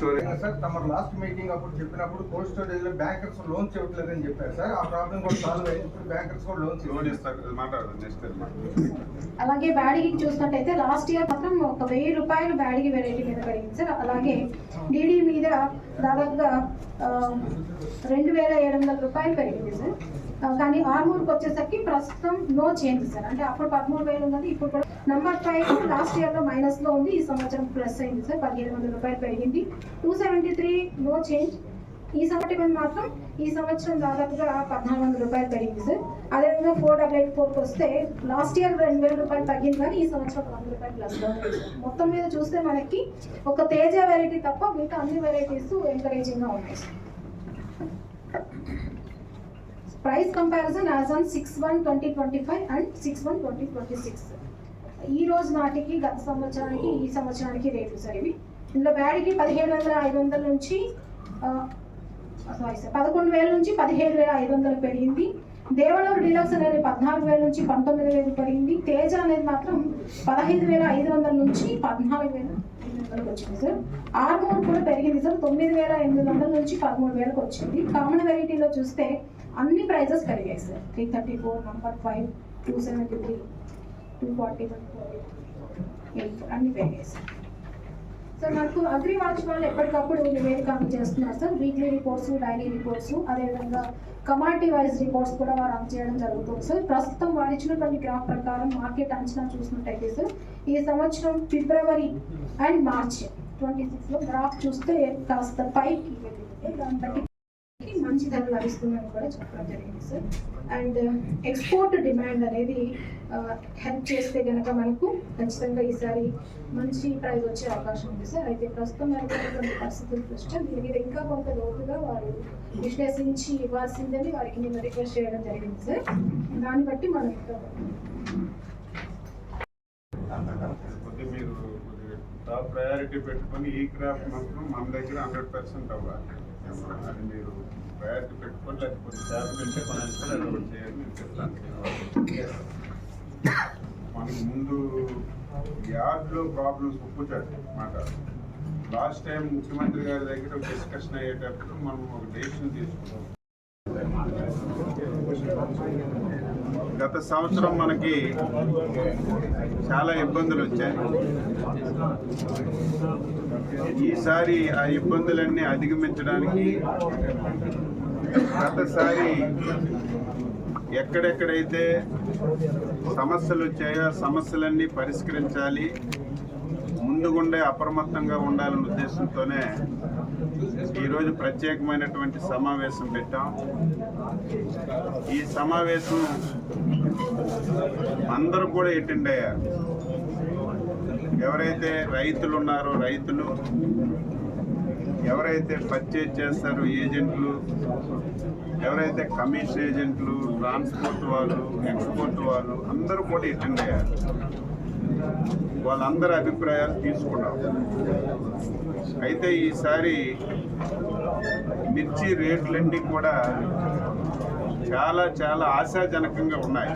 Storage sir తమ last meeting అప్పుడు చెప్పినప్పుడు కోల్డ్ స్టోరేజ్లో బ్యాంకర్స్ లోన్స్ ఇవ్వట్లేదని చెప్పారు సార్. ఆ ప్రాబ్లం కూడా సాల్వ్ అయింది. ఇప్పుడు బ్యాంకర్స్ కూడా లోన్స్ లోన్ ఇస్తారు మాట్లాడదు నెక్స్ట్ అలాగే బ్యాడిగి చూసినట్టయితే లాస్ట్ ఇయర్ మాత్రం ఒక వెయ్యి రూపాయలు బ్యాడిగి వెరైటీ మీద పెరిగింది సార్. అలాగే డీడీ మీద దాదాపుగా రెండు వేల ఏడు వందల రూపాయలు పెరిగింది సార్. కానీ ఆర్మూర్కి వచ్చేసరికి ప్రస్తుతం నో చేంజ్ సార్. అంటే అప్పుడు పదమూడు వేలు ఉన్నది ఇప్పుడు కూడా నంబర్ ఫైవ్ లాస్ట్ ఇయర్లో మైనస్లో ఉంది ఈ సంవత్సరం ప్లస్ అయింది సార్. పదిహేను వందల రూపాయలు పెరిగింది. Two seventy three no change ఈ సంవత్సరం మాత్రం ఈ సంవత్సరం దాదాపుగా పద్నాలుగు వందల రూపాయలు పెరిగింది సార్. అదేవిధంగా ఫోర్ డబల్ ఎయిట్ ఫోర్కి వస్తే లాస్ట్ ఇయర్ రెండు వేల రూపాయలు తగ్గింది కానీ ఈ సంవత్సరం ఒక వంద రూపాయలు ప్లస్ మొత్తం మీద చూస్తే మనకి ఒక తేజ వెరైటీ తప్ప మిగతా అన్ని వెరైటీస్ ఎంకరేజింగ్గా ఉన్నాయి sir. Price comparison as on six one twenty twenty five and six one twenty twenty six ఈ రోజు నాటికి గత సంవత్సరానికి ఈ సంవత్సరానికి రేట్లు సార్ ఇవి. ఇందులో బ్యాడ్కి పదిహేడు వందల ఐదు వందల నుంచి సారీ సార్ పదకొండు వేల నుంచి పదిహేడు వేల ఐదు వందలకు పెరిగింది. దేవనూరు డీలక్స్ అనేది పద్నాలుగు వేల నుంచి పంతొమ్మిది వేలు పెరిగింది. తేజ అనేది మాత్రం పదహైదు వేల ఐదు వందల నుంచి పద్నాలుగు వేల. వందలకు వచ్చింది సార్. ఆర్మూర్ కూడా పెరిగింది సార్. తొమ్మిది వేల ఎనిమిది వందల నుంచి పదమూడు వేలకు వచ్చింది. కామన్ వెరైటీలో చూస్తే అన్ని ప్రైజెస్ పెరిగాయి sir. Three thirty four number five two seventy three two forty one eight అన్ని పెరిగాయి సార్. సార్ మనకు అగ్రి వాచ్ వాళ్ళు ఎప్పటికప్పుడు నివేదిక చేస్తున్నారు sir. Weekly reports daily reports అదేవిధంగా కమాడిటీ వైజ్ రిపోర్ట్స్ కూడా వారు అందజేయడం జరుగుతుంది సార్. ప్రస్తుతం వారు ఇచ్చినటువంటి గ్రాఫ్ ప్రకారం మార్కెట్ అంచనా చూసినట్టయితే సార్ ఈ సంవత్సరం ఫిబ్రవరి అండ్ మార్చ్ ట్వంటీ సిక్స్లో గ్రాఫ్ చూస్తే కాస్త పైకి వెళ్ళింది. దాన్ని బట్టి మంచి ధర లభిస్తుందని కూడా చెప్పడం జరిగింది సార్ అండ్ ఎక్స్పోర్ట్ డిమాండ్ అనేది uh, హెల్ప్ చేస్తే కనుక మనకు ఖచ్చితంగా ఈసారి మంచి ప్రైజ్ వచ్చే అవకాశం ఉంది సార్ అయితే ప్రస్తుతం నెలకొన్నటువంటి పరిస్థితుల దృష్ట్యా దీని మీద ఇంకా కొంత లోతుగా వారు విశ్లేషించి ఇవ్వాల్సిందని వారికి నేను రిక్వెస్ట్ చేయడం జరిగింది సార్ దాన్ని బట్టి మనం టాప్ ప్రయారిటీ పెట్టుకొని ఈ క్రాఫ్ట్ మాత్రం మన దగ్గర హండ్రెడ్ పర్సెంట్ అవ్వాలి. అది మీరు ప్రయారిటీ పెట్టుకొని లేకపోతే క్యాపిటల్ ఉంటే ఫైనాన్షియల్ అది చేయాలి నేను చెప్తాను. మనకు ముందు యార్డ్లో ప్రాబ్లమ్స్ ఒప్పుచారు మాట. లాస్ట్ టైం ముఖ్యమంత్రి గారి దగ్గర డిస్కషన్ అయ్యేటప్పుడు మనం ఒక డెసిషన్ తీసుకున్నాం. గత సంవత్సరం మనకి చాలా ఇబ్బందులు వచ్చాయి. ఈసారి ఆ ఇబ్బందులన్నీ అధిగమించడానికి గతసారి ఎక్కడెక్కడైతే సమస్యలు వచ్చాయో సమస్యలన్నీ పరిష్కరించాలి ముందుగుండే అప్రమత్తంగా ఉండాలనే ఉద్దేశంతోనే ఈరోజు ప్రత్యేకమైనటువంటి సమావేశం పెట్టాం. ఈ సమావేశం అందరూ కూడా అటెండ్ అయ్యారు. ఎవరైతే రైతులు ఉన్నారో రైతులు ఎవరైతే పర్చేజ్ చేస్తారో ఏజెంట్లు ఎవరైతే కమిషన్ ఏజెంట్లు ట్రాన్స్పోర్ట్ వాళ్ళు ఎక్స్పోర్ట్ వాళ్ళు అందరూ కూడా అటెండ్ అయ్యారు. వాళ్ళందరి అభిప్రాయాలు తీసుకున్నాం. అయితే ఈసారి మిర్చి రేట్లన్నీ కూడా చాలా చాలా ఆశాజనకంగా ఉన్నాయి.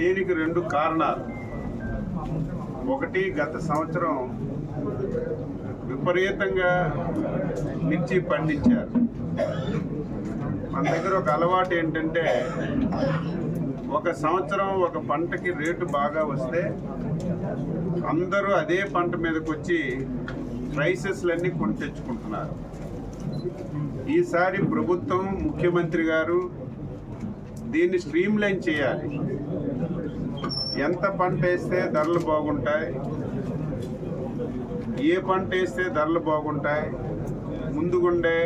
దీనికి రెండు కారణాలు. ఒకటి గత సంవత్సరం విపరీతంగా మిర్చి పండించారు. మన దగ్గర ఒక అలవాటు ఏంటంటే ఒక సంవత్సరం ఒక పంటకి రేటు బాగా వస్తే అందరూ అదే పంట మీదకి వచ్చి ప్రైసెస్లన్నీ కొని తెచ్చుకుంటున్నారు. ఈసారి ప్రభుత్వం ముఖ్యమంత్రి గారు దీన్ని స్ట్రీమ్లైన్ చేయాలి. ఎంత పంట వేస్తే ధరలు బాగుంటాయి? ఏ పంట వేస్తే ధరలు బాగుంటాయి? ముందుగుండే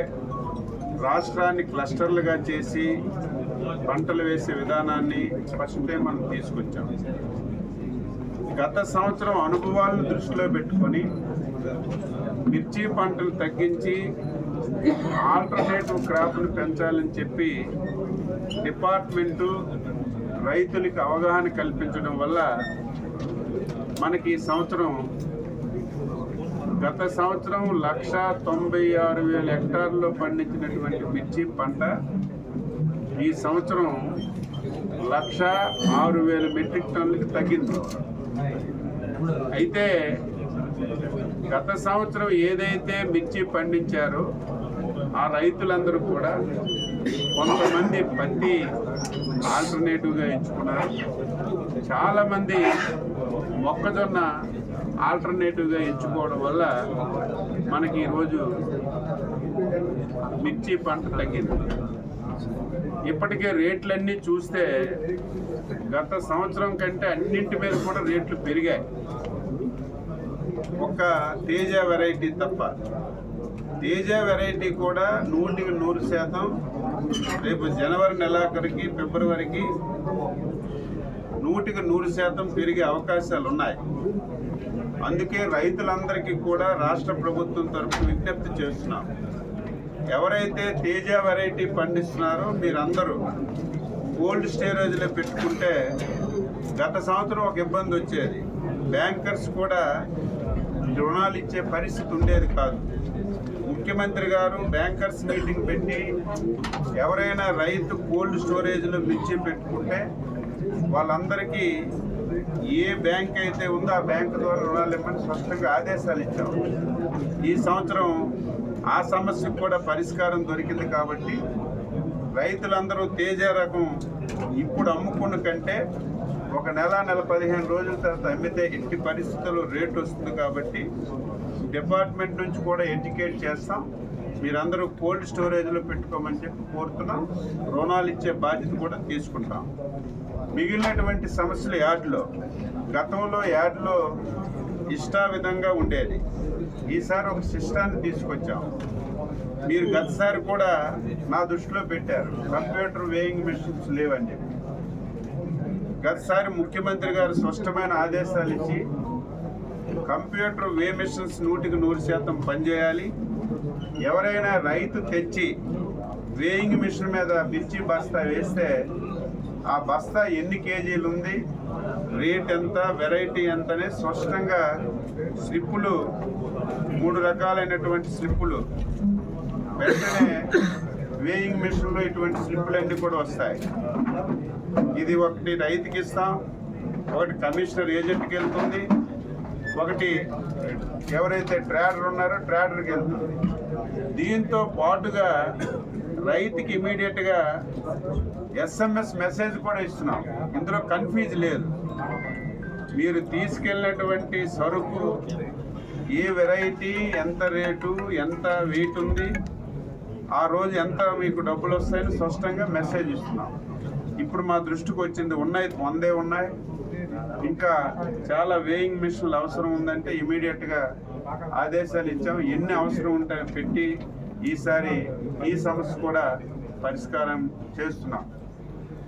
రాష్ట్రాన్ని క్లస్టర్లుగా చేసి పంటలు వేసే విధానాన్ని ఫస్ట్ టైం మనం తీసుకొచ్చాం. గత సంవత్సరం అనుభవాలను దృష్టిలో పెట్టుకొని మిర్చి పంటలు తగ్గించి ఆల్టర్నేటివ్ క్రాప్ను పెంచాలని చెప్పి డిపార్ట్మెంటు రైతులకి అవగాహన కల్పించడం వల్ల మనకి ఈ సంవత్సరం గత సంవత్సరం లక్ష తొంభై ఆరు వేల హెక్టార్లో పండించినటువంటి మిర్చి పంట ఈ సంవత్సరం లక్ష ఆరు వేల మెట్రిక్ టన్నులకి తగ్గింది. అయితే గత సంవత్సరం ఏదైతే మిర్చి పండించారో ఆ రైతులందరూ కూడా కొంతమంది పత్తి ఆల్టర్నేటివ్గా ఎంచుకున్నారు. చాలామంది మొక్కజొన్న ఆల్టర్నేటివ్గా ఎంచుకోవడం వల్ల మనకి ఈరోజు మిర్చి పంట తగ్గింది. ఇప్పటికే రేట్లన్నీ చూస్తే గత సంవత్సరం కంటే అన్నింటి మీద కూడా రేట్లు పెరిగాయి. ఒక తేజ వెరైటీ తప్ప తేజ వెరైటీ కూడా నూటికి నూరు శాతం. రేపు జనవరి నెలాఖరికి ఫిబ్రవరికి నూటికి నూరు శాతం పెరిగే అవకాశాలు ఉన్నాయి. అందుకే రైతులందరికీ కూడా రాష్ట్ర ప్రభుత్వం తరఫున విజ్ఞప్తి చేస్తున్నాం. ఎవరైతే తేజ వెరైటీ పండిస్తున్నారో మీరందరూ కోల్డ్ స్టోరేజ్లో పెట్టుకుంటే గత సంవత్సరం ఒక ఇబ్బంది వచ్చేది. బ్యాంకర్స్ కూడా రుణాలు ఇచ్చే పరిస్థితి ఉండేది కాదు. ముఖ్యమంత్రి గారు బ్యాంకర్స్ మీటింగ్ పెట్టి ఎవరైనా రైతు కోల్డ్ స్టోరేజ్లో మిర్చి పెట్టుకుంటే వాళ్ళందరికీ ఏ బ్యాంక్ అయితే ఉందో ఆ బ్యాంకు ద్వారా రుణాలు ఇవ్వమని స్పష్టంగా ఆదేశాలు ఇచ్చాం. ఈ సంవత్సరం ఆ సమస్యకు కూడా పరిష్కారం దొరికింది కాబట్టి రైతులందరూ తేజ రకం ఇప్పుడు అమ్ముకున్న కంటే ఒక నెల నెల పదిహేను రోజుల తర్వాత అమ్మితే ఎట్టి పరిస్థితుల్లో రేటు వస్తుంది కాబట్టి డిపార్ట్మెంట్ నుంచి కూడా ఎడ్యుకేట్ చేస్తాం. మీరందరూ కోల్డ్ స్టోరేజ్లో పెట్టుకోమని చెప్పి కోరుతున్నాం. రుణాలు ఇచ్చే బాధ్యత కూడా తీసుకుంటాం. మిగిలినటువంటి సమస్యలు యాడ్లో. గతంలో యాడ్లో ఇష్టావిధంగా ఉండేది. ఈసారి ఒక సిస్టాన్ని తీసుకొచ్చాం. మీరు గతసారి కూడా నా దృష్టిలో పెట్టారు. కంప్యూటర్ వేయింగ్ మెషిన్స్ లేవని చెప్పి. గతసారి ముఖ్యమంత్రి గారు స్పష్టమైన ఆదేశాలు ఇచ్చి కంప్యూటర్ వే మిషన్స్ నూటికి నూరు శాతం పనిచేయాలి ఎవరైనా రైతు తెచ్చి వేయింగ్ మిషన్ మీద మిర్చి బస్తా వేస్తే ఆ బస్తా ఎన్ని కేజీలు ఉంది? రేట్ ఎంత? వెరైటీ ఎంత అనేది స్పష్టంగా స్లిప్పులు మూడు రకాలైనటువంటి స్లిప్పులు. వెంటనే వేయింగ్ మిషన్లో ఇటువంటి స్లిప్పులన్నీ కూడా వస్తాయి. ఇది ఒకటి రైతుకి ఇస్తాం ఒకటి కమిషనర్ ఏజెంట్కి వెళ్తుంది. ఒకటి ఎవరైతే ట్రేడర్ ఉన్నారో ట్రేడర్కి వెళ్తుంది దీంతో పాటుగా రైతుకి ఇమీడియట్గా ఎస్ఎంఎస్ మెసేజ్ కూడా ఇస్తున్నాం. ఇందులో కన్ఫ్యూజ్ లేదు. మీరు తీసుకెళ్ళినటువంటి సరుకు ఏ వెరైటీ ఎంత రేటు ఎంత వెయిట్ ఉంది ఆ రోజు ఎంత మీకు డబ్బులు వస్తాయని స్పష్టంగా మెసేజ్ ఇస్తున్నాం. ఇప్పుడు మా దృష్టికి వచ్చింది ఉన్నాయి వందే ఉన్నాయి. ఇంకా చాలా వేయింగ్ మిషన్లు అవసరం ఉందంటే ఇమీడియట్గా ఆదేశాలు ఇచ్చాం ఎన్ని అవసరం ఉంటాయో పెట్టి ఈసారి ఈ సమస్య కూడా పరిష్కారం చేస్తున్నాం.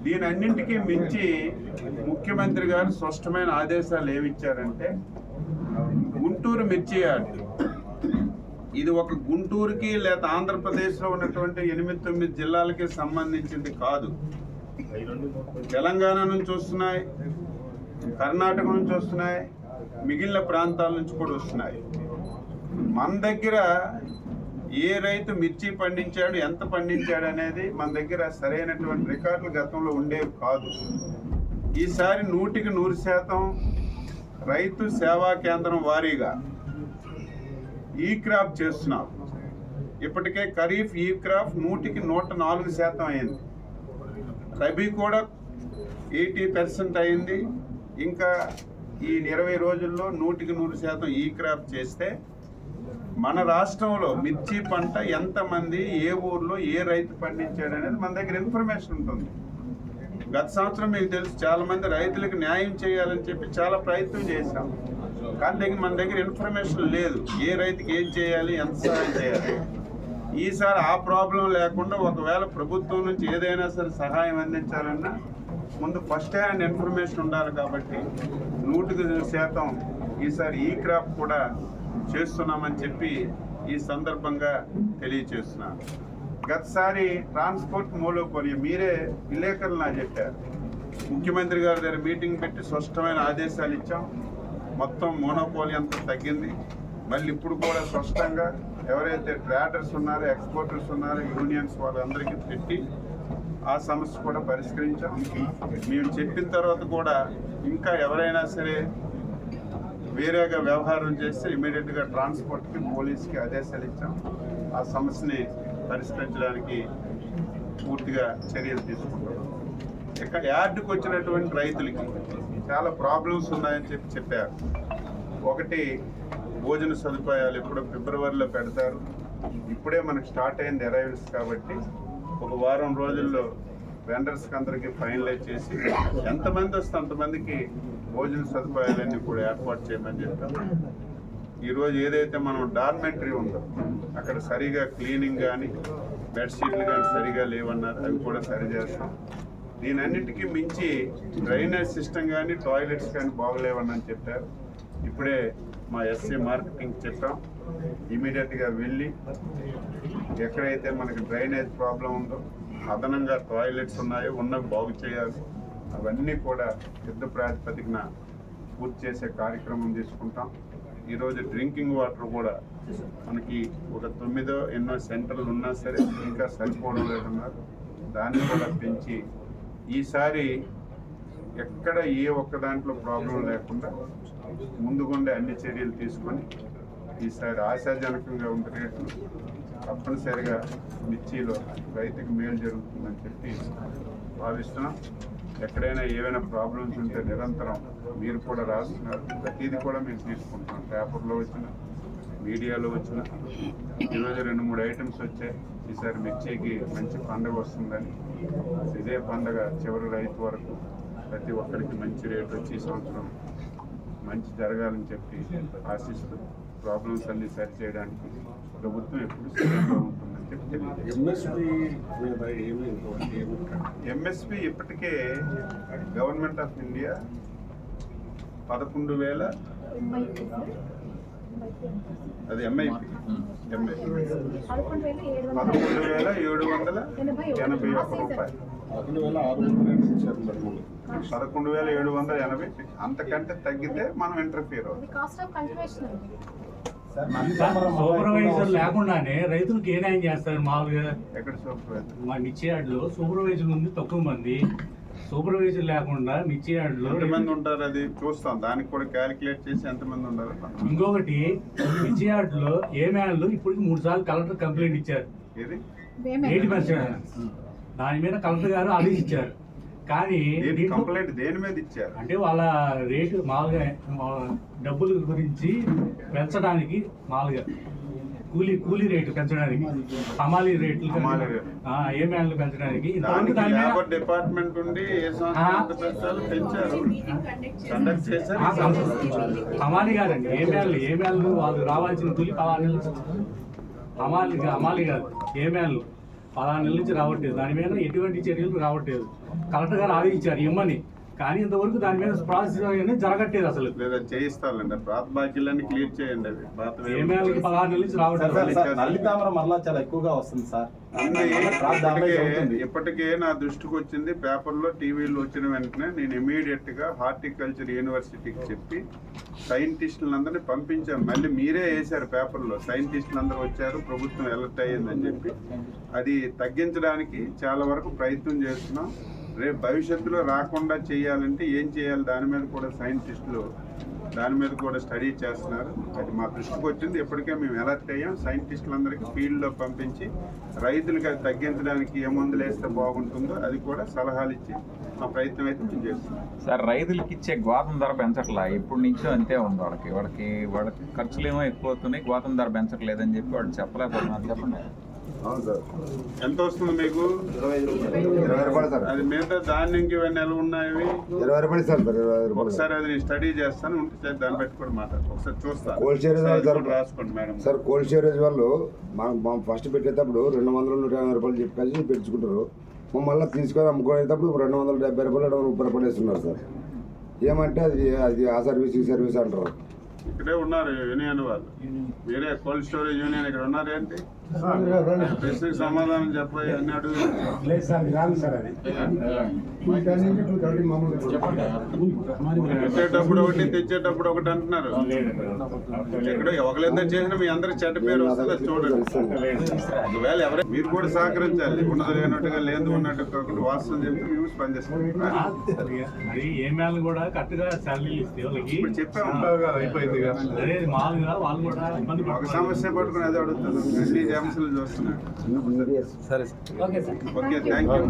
దీని అన్నింటికీ మించి ముఖ్యమంత్రి గారు స్పష్టమైన ఆదేశాలు ఏమి ఇచ్చారంటే గుంటూరు మిర్చి యార్డ్ ఇది ఒక గుంటూరుకి లేదా ఆంధ్రప్రదేశ్లో ఉన్నటువంటి ఎనిమిది తొమ్మిది జిల్లాలకి సంబంధించింది కాదు. తెలంగాణ నుంచి వస్తున్నాయి. కర్ణాటక నుంచి వస్తున్నాయి మిగిలిన ప్రాంతాల నుంచి కూడా వస్తున్నాయి. మన దగ్గర ఏ రైతు మిర్చి పండించాడు ఎంత పండించాడు అనేది మన దగ్గర సరైనటువంటి రికార్డులు గతంలో ఉండేవి కాదు. ఈసారి నూటికి నూరు శాతం రైతు సేవా కేంద్రం వారీగా ఈ క్రాప్ చేస్తున్నాం. ఇప్పటికే ఖరీఫ్ ఈ క్రాప్ నూటికి నూట నాలుగు శాతం అయింది. రబీ కూడా ఎయిటీ పర్సెంట్ అయింది. ఇంకా ఈ ఇరవై రోజుల్లో నూటికి నూరు శాతం ఈ క్రాప్ చేస్తే మన రాష్ట్రంలో మిర్చి పంట ఎంతమంది ఏ ఊర్లో ఏ రైతు పండించాడు అనేది మన దగ్గర ఇన్ఫర్మేషన్ ఉంటుంది. గత సంవత్సరం మీకు తెలుసు చాలా మంది రైతులకు న్యాయం చేయాలని చెప్పి చాలా ప్రయత్నం చేశాం. కానీ దగ్గర మన దగ్గర ఇన్ఫర్మేషన్ లేదు ఏ రైతుకి ఏం చేయాలి ఎంత సహాయం చేయాలి. ఈసారి ఆ ప్రాబ్లం లేకుండా ఒకవేళ ప్రభుత్వం నుంచి ఏదైనా సరే సహాయం అందించాలన్నా ముందు ఫస్ట్ హ్యాండ్ ఇన్ఫర్మేషన్ ఉండాలి కాబట్టి నూటికి శాతం ఈసారి ఈ క్రాప్ కూడా చేస్తున్నామని చెప్పి ఈ సందర్భంగా తెలియచేస్తున్నాను. గతసారి ట్రాన్స్పోర్ట్ మోలోపోలియో మీరే విలేకరులు నా చెప్పారు. ముఖ్యమంత్రి గారి దగ్గర మీటింగ్ పెట్టి స్పష్టమైన ఆదేశాలు ఇచ్చాం. మొత్తం మోనోపోలి అంతా తగ్గింది. మళ్ళీ ఇప్పుడు కూడా స్పష్టంగా ఎవరైతే ట్రేడర్స్ ఉన్నారో ఎక్స్పోర్టర్స్ ఉన్నారో యూనియన్స్ వాళ్ళందరికీ పెట్టి ఆ సమస్య కూడా పరిష్కరించాం. మేము చెప్పిన తర్వాత కూడా ఇంకా ఎవరైనా సరే వేరేగా వ్యవహారం చేస్తే ఇమీడియట్గా ట్రాన్స్పోర్ట్కి పోలీస్కి ఆదేశాలు ఇచ్చాం. ఆ సమస్యని పరిష్కరించడానికి పూర్తిగా చర్యలు తీసుకుంటాం ఇక్కడ యార్డుకు వచ్చినటువంటి రైతులకి చాలా ప్రాబ్లమ్స్ ఉన్నాయని చెప్పి చెప్పారు. ఒకటి భోజన సదుపాయాలు ఎప్పుడో ఫిబ్రవరిలో పెడతారు. ఇప్పుడే మనకు స్టార్ట్ అయింది అరైవల్స్ కాబట్టి ఒక వారం రోజుల్లో వెండర్స్కి అందరికీ ఫైనలైజ్ చేసి ఎంతమంది వస్తే అంతమందికి భోజన సదుపాయాలన్నీ కూడా ఏర్పాటు చేయమని చెప్పాము ఈరోజు ఏదైతే మనం డార్మెంటరీ ఉందో అక్కడ సరిగా క్లీనింగ్ కానీ బెడ్షీట్లు కానీ సరిగా లేవన్నారు అవి కూడా సరి చేస్తాం. దీనన్నిటికీ మించి డ్రైనేజ్ సిస్టమ్ కానీ టాయిలెట్స్ కానీ బాగలేవని చెప్పారు. ఇప్పుడే మా ఎస్సీ మార్కెటింగ్ చెప్పాం. ఇమీడియట్గా వెళ్ళి ఎక్కడైతే మనకి డ్రైనేజ్ ప్రాబ్లం ఉందో అదనంగా టాయిలెట్స్ ఉన్నాయో ఉన్నవి బాగు చేయాలి. అవన్నీ కూడా యుద్ధ ప్రాతిపదికన పూర్తి చేసే కార్యక్రమం తీసుకుంటాం. ఈరోజు డ్రింకింగ్ వాటర్ కూడా మనకి ఒక తొమ్మిదో ఎన్నో సెంటర్లు ఉన్నా సరే ఇంకా సరిపోవడం లేదన్నారు దాన్ని కూడా పెంచి ఈసారి ఎక్కడ ఏ ఒక్క దాంట్లో ప్రాబ్లం లేకుండా ముందుగుండే అన్ని చర్యలు తీసుకొని ఈసారి ఆశాజనకంగా ఉండే రేట్లు తప్పనిసరిగా మిర్చిలో రైతుకు మేలు జరుగుతుందని చెప్పి భావిస్తున్నాం. ఎక్కడైనా ఏవైనా ప్రాబ్లమ్స్ ఉంటే నిరంతరం మీరు కూడా రాస్తున్నారు. ప్రతిదీ కూడా మేము తీసుకుంటున్నాం. పేపర్లో వచ్చిన మీడియాలో వచ్చిన. ఈరోజు రెండు మూడు ఐటమ్స్ వచ్చాయి. ఈసారి మిర్చికి మంచి పండుగ వస్తుందని. ఇదే పండుగ చివరి రైతు వరకు ప్రతి ఒక్కరికి మంచి రేటు వచ్చి ఈ సంవత్సరం మంచి జరగాలని చెప్పి ఆశిస్తూ ప్రాబ్లమ్స్ అన్ని సరి చేయడానికి ప్రభుత్వం ఎప్పుడు సిద్ధంగా ఉంటుందని చెప్పి తెలియజేస్తాం ఎంఎస్పి ఇప్పటికే గవర్నమెంట్ ఆఫ్ ఇండియా పదకొండు వేల అది ఎంఐపి ఎంఐపి పదకొండు వేల ఏడు వందల ఎనభై ఒక్క రూపాయలు. పదకొండు వేల ఏడు వందల ఎనభై అంతకంటే తగ్గితే మనం ఇంటర్ఫియర్ అవుతాం. సూపర్వైజర్ లేకుండానే రైతులకు ఏ న్యాయం చేస్తారు? మామూలుగా ఎక్కడ సూపర్వైజర్ మా మిర్చి యార్డ్లో సూపర్వైజర్ ఉంది తక్కువ మంది. సూపర్వైజర్ లేకుండా మిర్చి యార్డ్లో ఎంతమంది ఉంటారు అది? చూస్తాం. దానికి కూడా క్యాలిక్యులేట్ చేసి ఎంతమంది ఉండాలి ఇంకొకటి మిర్చి యార్డ్లో ఏ మ్యాన్లు ఇప్పటికి మూడు సార్లు కలెక్టర్ కంప్లైంట్ ఇచ్చారు. దాని మీద కలెక్టర్ గారు ఆదేశించారు. కానీ కంప్లైంట్ దేని మీద ఇచ్చారు? అంటే వాళ్ళ రేటు మామూలుగా డబ్బుల గురించి పెంచడానికి మామూలుగా. కూలీ కూలీ రేటు పెంచడానికి హమాలీ రేట్లు ఏ పెంచడానికి లేబర్ డిపార్ట్మెంట్ ఉండి హమాలీ కాదండి ఏ మ్యాన్లు ఏ వాళ్ళు రావాల్సిన కూలి నెలలు. హమాలీ హమాలీ కాదు ఏ పదహారు నెలల నుంచి రావట్లేదు. దాని మీద ఎటువంటి చర్యలు రావట్లేదు. కలెక్టర్ గారు ఆదేశించారు ఇమ్మని. కానీ ఇంతవరకు దాని మీద ప్రాసెస్ అనేది జరగట్లేదు అసలు. లేదా చేయిస్తానండి పాత బాకీలన్నీ క్లియర్ చేయండి అవి పాత ఏ మ్యాన్లకి పదహారు నెలల నుంచి సార్, రావట్లేదు సార్, సార్, నల్లి తామర మరలా చాలా ఎక్కువగా వస్తుంది సార్. ఇప్పటికే నా దృష్టికి వచ్చింది పేపర్లో టీవీలో వచ్చిన వెంటనే నేను ఇమీడియట్గా హార్టికల్చర్ యూనివర్సిటీకి చెప్పి సైంటిస్టులందరినీ పంపించాను. మళ్ళీ మీరే వేశారు పేపర్లో సైంటిస్టులందరూ వచ్చారు ప్రభుత్వం ఎలర్ట్ అయ్యిందని చెప్పి. అది తగ్గించడానికి చాలా వరకు ప్రయత్నం చేస్తున్నాం. రేపు భవిష్యత్తులో రాకుండా చేయాలంటే ఏం చేయాలి? దాని మీద కూడా సైంటిస్టులు దాని మీద కూడా స్టడీ చేస్తున్నారు. అది మా దృష్టికి వచ్చింది. ఇప్పటికే మేము అలర్ట్ అయ్యాం. సైంటిస్టులందరికీ ఫీల్డ్లో పంపించి రైతులకు అది తగ్గించడానికి ఏ మందులు వేస్తే బాగుంటుందో అది కూడా సలహాలు ఇచ్చి మా ప్రయత్నం అయితే మేము చేస్తున్నాం. సార్ రైతులకి ఇచ్చే గోతం ధర పెంచట్లా? ఎప్పుడు నుంచో అంతే ఉంది వాళ్ళకి. వాళ్ళకి వాళ్ళకి ఖర్చులు ఏమో ఎక్కువ అవుతున్నాయి. గోతం ధర పెంచట్లేదని చెప్పి వాళ్ళు చెప్పలేకపోతున్నారు. చెప్పండి. ఎంత వస్తుంది మీకు? ఇరవై రూపాయలు. సార్. అది మిగతా ధాన్యంకి ఇవన్నీ ఎలా ఉన్నాయి ఇరవై రూపాయలు సార్ ఇరవై రూపాయలు. ఒకసారి అది నేను స్టడీ చేస్తాను ఉంటే దాన్ని బట్టి కూడా మాట్లాడు. ఒకసారి చూస్తాను. కోల్డ్ స్టోరేజ్ రాసుకోండి మేడం. సార్ కోల్డ్ స్టోరేజ్ వాళ్ళు మనం మనం ఫస్ట్ పెట్టేటప్పుడు రెండు వందల నూట యాభై రూపాయలు చెప్పేసి పెంచుకుంటారు. మమ్మల్ని తీసుకొని అమ్ముకునేటప్పుడు రెండు వందల డెబ్బై రూపాయలు రెండు వందల ముప్పై రూపాయలు వేస్తున్నారు సార్. ఏమంటే అది అది ఆ సర్వీస్ ఈ సర్వీస్ అంటారు. ఇక్కడే ఉన్నారు యూనియన్ వాళ్ళు. వేరే కోల్డ్ స్టోరేజ్ యూనియన్ ఇక్కడ ఉన్నారు ఏంటి? సమాధానం లేదు సార్ సార్ అది. పెట్టేటప్పుడు ఒకటి తెచ్చేటప్పుడు ఒకటి అంటున్నారు. ఎక్కడో ఒకళ్ళిద్దరు చేసిన మీ అందరికి చెడ్డ పేరు వస్తుంది చూడండి. ఒకవేళ ఎవరైనా మీరు కూడా సహకరించాలి ఉన్నది లేనట్టుగా లేదు ఉన్నట్టు కాకుండా వాస్తవం చెప్తే మేము స్పందిస్తాం ఏమేళ్ళు కూడా కరెక్ట్గా శాలరీ ఇస్తే వాళ్ళకి ఇప్పుడు చెప్పాము. అయిపోయింది అదే మామూలుగా వాళ్ళు కూడా ఇబ్బంది ఒక సమస్య పట్టుకుని అదే అడుగుతాను సమస్యలు చూస్తున్నాడు. సరే. Okay thank you